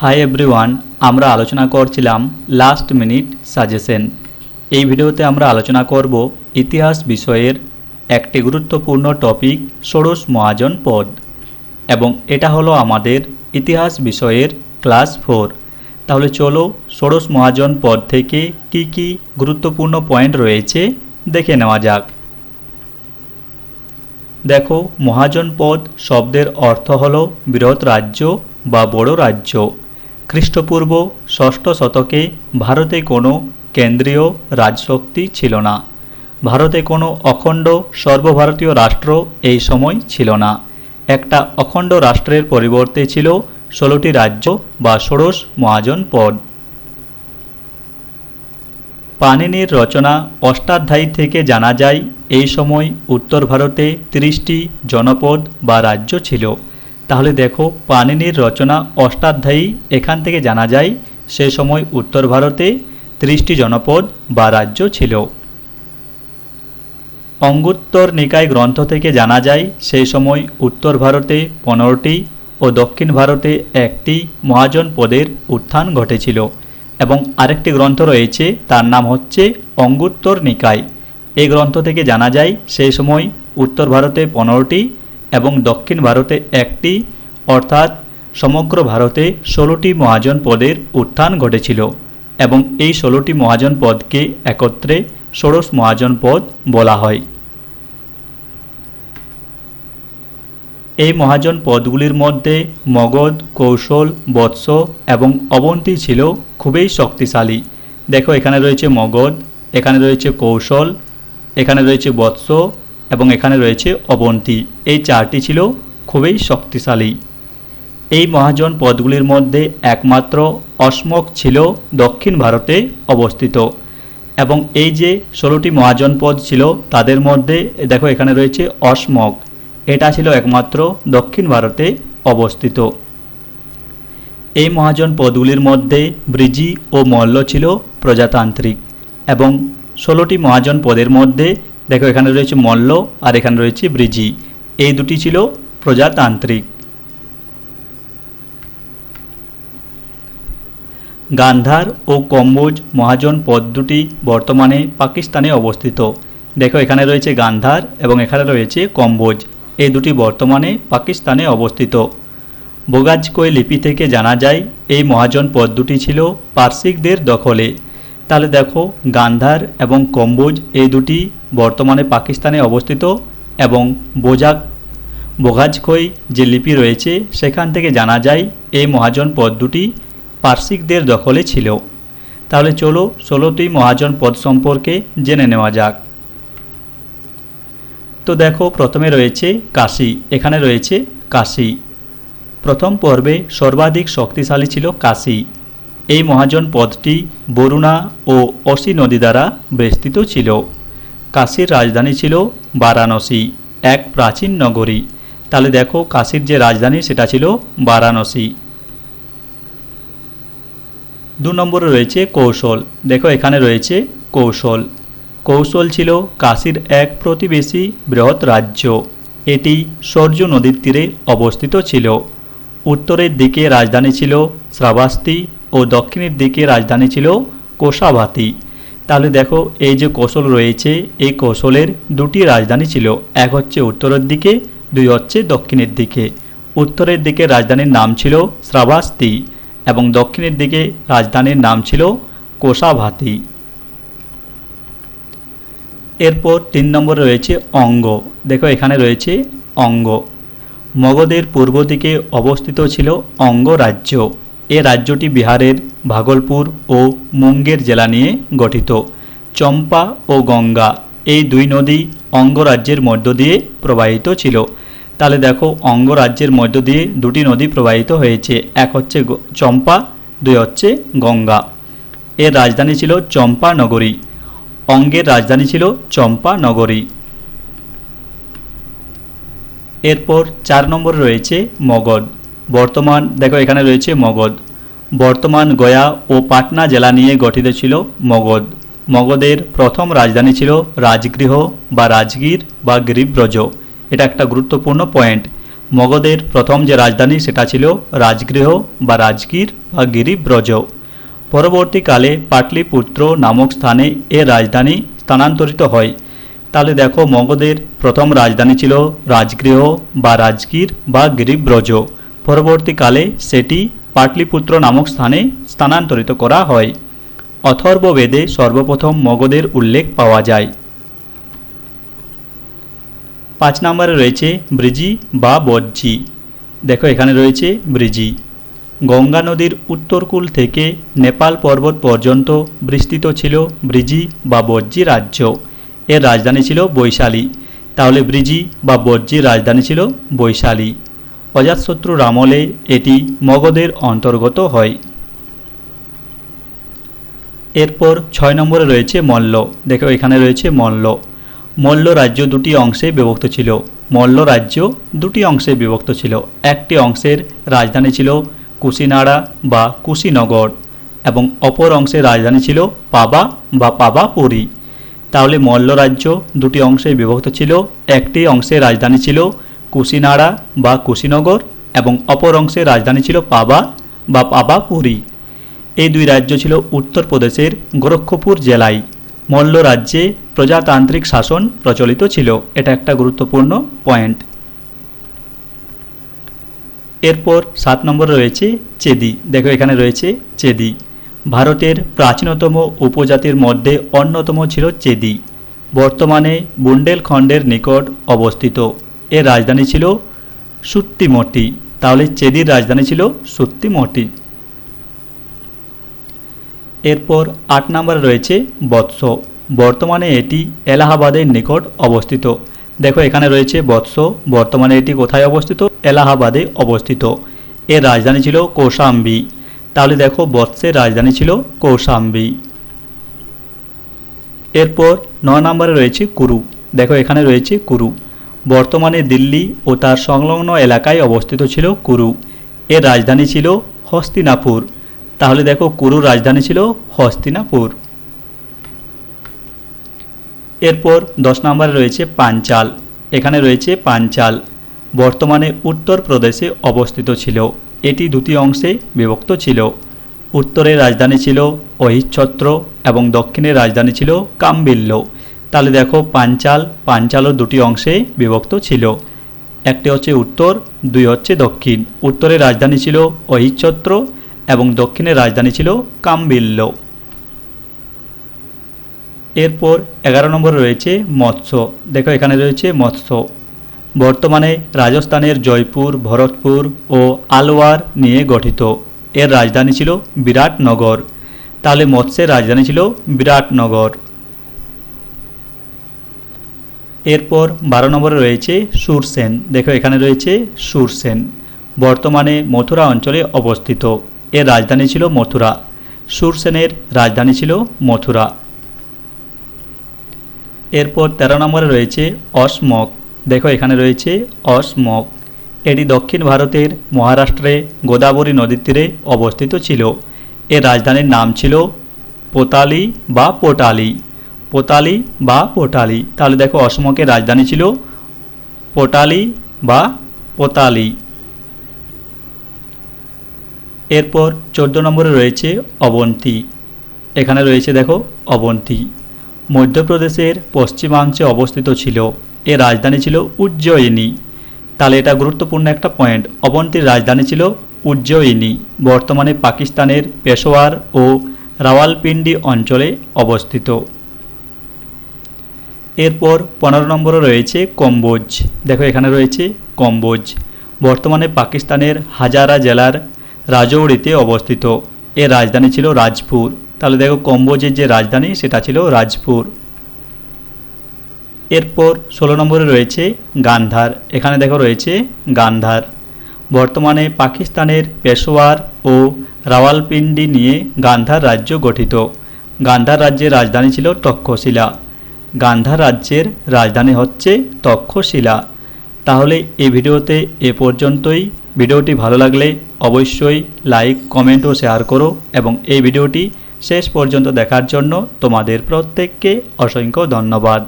Hi everyone আমরা আলোচনা করছিলাম লাস্ট মিনিট সাজেশন এই ভিডিওতে আমরা আলোচনা করব ইতিহাস বিষয়ের একটি গুরুত্বপূর্ণ টপিক ষোড়শ মহাজন পদ। এবং এটা হলো আমাদের ইতিহাস বিষয়ের ক্লাস ফোর তাহলে চলো ষোড়শ মহাজন পদ থেকে কি কি গুরুত্বপূর্ণ পয়েন্ট রয়েছে দেখে নেওয়া যাক। দেখো, মহাজন পদ শব্দের অর্থ হল বৃহৎ রাজ্য বা বড় রাজ্য। খ্রিস্টপূর্ব ষষ্ঠ শতকে ভারতে কোনো কেন্দ্রীয় রাজশক্তি ছিল না। ভারতে কোনো অখণ্ড সর্বভারতীয় রাষ্ট্র এই সময় ছিল না। একটা অখণ্ড রাষ্ট্রের পরিবর্তে ছিল ষোলোটি রাজ্য বা ষোড়শ মহাজন পদ। পাণিনির রচনা অষ্টাধ্যায়ী থেকে জানা যায়, এই সময় উত্তর ভারতে তিরিশটি জনপদ বা রাজ্য ছিল। তাহলে দেখো, পাণিনির রচনা অষ্টাধ্যায়ী এখান থেকে জানা যায়, সে সময় উত্তর ভারতে ত্রিশটি জনপদ বা রাজ্য ছিল। অঙ্গুত্তর নিকায় গ্রন্থ থেকে জানা যায় সেই সময় উত্তর ভারতে পনেরোটি ও দক্ষিণ ভারতে একটি মহাজন পদের উত্থান ঘটেছিল এবং আরেকটি গ্রন্থ রয়েছে, তার নাম হচ্ছে অঙ্গুত্তর নিকায় এই গ্রন্থ থেকে জানা যায় সেই সময় উত্তর ভারতে পনেরোটি এবং দক্ষিণ ভারতে একটি, অর্থাৎ সমগ্র ভারতে ষোলোটি মহাজন পদের উত্থান ঘটেছিল এবং এই ষোলোটি মহাজন পদকে একত্রে ষোড়শ মহাজন পদ বলা হয়। এই মহাজন পদগুলির মধ্যে মগধ, কৌশল, বৎস এবং অবন্তী ছিল খুবই শক্তিশালী। দেখো এখানে রয়েছে মগধ, এখানে রয়েছে কৌশল, এখানে রয়েছে বৎস এবং এখানে রয়েছে অবন্তী। এই চারটি ছিল খুবই শক্তিশালী। এই মহাজন পদগুলির মধ্যে একমাত্র অসমক ছিল দক্ষিণ ভারতে অবস্থিত। এবং এই যে ষোলোটি মহাজন পদ ছিল, তাদের মধ্যে, দেখো এখানে রয়েছে অসমক এটা ছিল একমাত্র দক্ষিণ ভারতে অবস্থিত। এই মহাজন পদগুলির মধ্যে ব্রিজি ও মল্ল ছিল প্রজাতান্ত্রিক। এবং ষোলোটি মহাজন পদের মধ্যে দেখো, এখানে রয়েছে মল্ল আর এখানে রয়েছে ব্রিজি। এই দুটি ছিল প্রজাতান্ত্রিক। গান্ধার ও কম্বোজ মহাজন পদ দুটি বর্তমানে পাকিস্তানে অবস্থিত। দেখো, এখানে রয়েছে গান্ধার এবং এখানে রয়েছে কম্বোজ। এই দুটি বর্তমানে পাকিস্তানে অবস্থিত। বোগাজকই লিপি থেকে জানা যায়, এই মহাজন পদ দুটি ছিল পার্সিকদের দখলে। তাহলে দেখো গান্ধার এবং কম্বোজ এই দুটি বর্তমানে পাকিস্তানে অবস্থিত এবং বোজাক বোগাজকই যে লিপি রয়েছে সেখান থেকে জানা যায় এই মহাজন পদ দুটি পার্সিকদের দখলে ছিল। তাহলে চলো ষোলোটি মহাজন পদ সম্পর্কে জেনে নেওয়া যাক। তো দেখো প্রথমে রয়েছে কাশী, এখানে রয়েছে কাশি। প্রথম পর্বে সর্বাধিক শক্তিশালী ছিল কাশী। এই মহাজন পদটি বরুণা ও অসি নদী দ্বারা বেষ্টিত ছিল। কাশীর রাজধানী ছিল বারাণসী, এক প্রাচীন নগরী। তাহলে দেখো কাশীর যে রাজধানী, সেটা ছিল বারাণসী। দু নম্বরে রয়েছে কৌশল। দেখো এখানে রয়েছে কৌশল। কৌশল ছিল কাশীর এক প্রতিবেশী বৃহৎ রাজ্য। এটি সূর্য নদীর তীরে অবস্থিত ছিল। উত্তরের দিকে রাজধানী ছিল শ্রাবাস্তি ও দক্ষিণের দিকে রাজধানী ছিল কোষাভাতি। তাহলে দেখো, এই যে কৌশল রয়েছে, এই কৌশলের দুটি রাজধানী ছিল। এক হচ্ছে উত্তরের দিকে, দুই হচ্ছে দক্ষিণের দিকে। উত্তরের দিকে রাজধানীর নাম ছিল শ্রাবাস্তি এবং দক্ষিণের দিকে রাজধানীর নাম ছিল কোষাভাতি। এরপর তিন নম্বরে রয়েছে অঙ্গ। দেখো, এখানে রয়েছে অঙ্গ। মগধের পূর্ব দিকে অবস্থিত ছিল অঙ্গ রাজ্য এ রাজ্যটি বিহারের ভাগলপুর ও মুঙ্গের জেলা নিয়ে গঠিত। চম্পা ও গঙ্গা এই দুই নদী অঙ্গরাজ্যের মধ্য দিয়ে প্রবাহিত ছিল। তাহলে দেখো, অঙ্গরাজ্যের মধ্য দিয়ে দুটি নদী প্রবাহিত হয়েছে। এক হচ্ছে চম্পা, দুই হচ্ছে গঙ্গা। এর রাজধানী ছিল চম্পা নগরী। অঙ্গের রাজধানী ছিল চম্পা নগরী। এরপর চার নম্বরে রয়েছে মগধ। বর্তমান, দেখো এখানে রয়েছে মগধ। বর্তমান গয়া ও পাটনা জেলা নিয়ে গঠিত ছিল মগধ। মগধের প্রথম রাজধানী ছিল রাজগৃহ বা রাজগীর বা গিরিব্রজ এটা একটা গুরুত্বপূর্ণ পয়েন্ট। মগধের প্রথম যে রাজধানী, সেটা ছিল রাজগৃহ বা রাজগীর বা গিরিব্রজ পরবর্তীকালে পাটলিপুত্র নামক স্থানে এর রাজধানী স্থানান্তরিত হয়। তাহলে দেখো মগধের প্রথম রাজধানী ছিল রাজগৃহ বা রাজগীর বা গিরিব্রজ পরবর্তীকালে সেটি পাটলিপুত্র নামক স্থানে স্থানান্তরিত করা হয়। অথর্ববেদে সর্বপ্রথম মগধের উল্লেখ পাওয়া যায়। পাঁচ নম্বরে রয়েছে ব্রিজি বা বজ্জি। দেখো এখানে রয়েছে ব্রিজি। গঙ্গা নদীর উত্তরকূল থেকে নেপাল পর্বত পর্যন্ত বিস্তৃত ছিল ব্রিজি বা বজ্জি রাজ্য। এর রাজধানী ছিল বৈশালী। তাহলে ব্রিজি বা বজ্জির রাজধানী ছিল বৈশালী। অজাতশত্রুর আমলে এটি মগধের অন্তর্গত হয়। এরপর ছয় নম্বরে রয়েছে মল্ল। দেখো, এখানে রয়েছে মল্ল। মল্ল রাজ্য দুটি অংশে বিভক্ত ছিল। মল্ল রাজ্য দুটি অংশে বিভক্ত ছিল। একটি অংশের রাজধানী ছিল কুশিনাড়া বা কুশিনগর এবং অপর অংশের রাজধানী ছিল পাবা বা পাবাপুরী। তাহলে মল্ল রাজ্য দুটি অংশে বিভক্ত ছিল। একটি অংশের রাজধানী ছিল কুশিনাড়া বা কুশিনগর এবং অপর অংশের রাজধানী ছিল পাবা বা পাবাপুরী। এই দুই রাজ্য ছিল উত্তরপ্রদেশের গোরক্ষপুর জেলায়। মল্ল রাজ্যে প্রজাতান্ত্রিক শাসন প্রচলিত ছিল। এটা একটা গুরুত্বপূর্ণ পয়েন্ট। এরপর সাত নম্বরে রয়েছে চেদি। দেখো এখানে রয়েছে চেদি। ভারতের প্রাচীনতম উপজাতির মধ্যে অন্যতম ছিল চেদি। বর্তমানে বুন্ডেলখণ্ডের নিকট অবস্থিত। এর রাজধানী ছিল সুত্তিমটি তাহলে চেদির রাজধানী ছিল সুত্তিমটি এরপর আট নম্বরে রয়েছে বৎস। বর্তমানে এটি এলাহাবাদের নিকট অবস্থিত। দেখো, এখানে রয়েছে বৎস। বর্তমানে এটি কোথায় অবস্থিত? এলাহাবাদে অবস্থিত। এর রাজধানী ছিল কৌশাম্বী। তাহলে দেখো, বৎসের রাজধানী ছিল কৌশাম্বী। এরপর ন নম্বরে রয়েছে কুরু। দেখো, এখানে রয়েছে কুরু। বর্তমানে দিল্লি ও তার সংলগ্ন এলাকায় অবস্থিত ছিল কুরু। এর রাজধানী ছিল হস্তিনাপুর। তাহলে দেখো কুরুর রাজধানী ছিল হস্তিনাপুর। এরপর দশ নম্বরে রয়েছে পাঞ্চাল। এখানে রয়েছে পাঞ্চাল। বর্তমানে উত্তরপ্রদেশে অবস্থিত ছিল। এটি দুটি অংশে বিভক্ত ছিল। উত্তরের রাজধানী ছিল অহিচ্ছত্র এবং দক্ষিণের রাজধানী ছিল কাম্বিল্য। তাহলে দেখো পাঞ্চাল পাঞ্চালও দুটি অংশে বিভক্ত ছিল। একটি হচ্ছে উত্তর, দুই হচ্ছে দক্ষিণ। উত্তরের রাজধানী ছিল অহিচ্ছত্র এবং দক্ষিণের রাজধানী ছিল কাম্বিল্য। এরপর এগারো নম্বরে রয়েছে মৎস্য। দেখো এখানে রয়েছে মৎস্য। বর্তমানে রাজস্থানের জয়পুর, ভরতপুর ও আলওয়ার নিয়ে গঠিত। এর রাজধানী ছিল বিরাটনগর। তাহলে মৎস্যের রাজধানী ছিল বিরাটনগর। এরপর বারো নম্বরে রয়েছে সুরসেন। দেখো, এখানে রয়েছে সুরসেন। বর্তমানে মথুরা অঞ্চলে অবস্থিত। এর রাজধানী ছিল মথুরা। সুরসেনের রাজধানী ছিল মথুরা। এরপর তেরো নম্বরে রয়েছে অসমক। দেখো, এখানে রয়েছে অসমক। এটি দক্ষিণ ভারতের মহারাষ্ট্রে গোদাবরী নদীর তীরে অবস্থিত ছিল। এর রাজধানীর নাম ছিল পোতালি বা পোটালি। পোতালি বা পোটালি। তাহলে দেখো অসমকের রাজধানী ছিল পোটালি বা পোতালি। এরপর চোদ্দ নম্বরে রয়েছে অবন্তী। এখানে রয়েছে দেখো অবন্তী। মধ্যপ্রদেশের পশ্চিমাংশে অবস্থিত ছিল। এর রাজধানী ছিল উজ্জয়িনী। তাহলে এটা গুরুত্বপূর্ণ একটা পয়েন্ট অবন্তীর রাজধানী ছিল উজ্জয়িনী। বর্তমানে পাকিস্তানের পেশোয়ার ও রাওয়ালপিন্ডি অঞ্চলে অবস্থিত। এরপর পনেরো নম্বরে রয়েছে কম্বোজ। দেখো এখানে রয়েছে কম্বোজ। বর্তমানে পাকিস্তানের হাজারা জেলার রাজৌড়িতে অবস্থিত। এর রাজধানী ছিল রাজপুর। তাহলে দেখো কম্বোজের যে রাজধানী, সেটা ছিল রাজপুর। এরপর ষোলো নম্বরে রয়েছে গান্ধার। এখানে দেখো রয়েছে গান্ধার। বর্তমানে পাকিস্তানের পেশোয়ার ও রাওয়ালপিন্ডি নিয়ে গান্ধার রাজ্য গঠিত। গান্ধার রাজ্যের রাজধানী ছিল তক্ষশিলা। গান্ধার রাজ্যের রাজধানী হচ্ছে তক্ষশিলা। তাহলে এই ভিডিওতে এ পর্যন্তই। ভিডিওটি ভালো লাগলে অবশ্যই লাইক, কমেন্ট ও শেয়ার করো এবং এই ভিডিওটি শেষ পর্যন্ত দেখার জন্য তোমাদের প্রত্যেককে অসংখ্য ধন্যবাদ।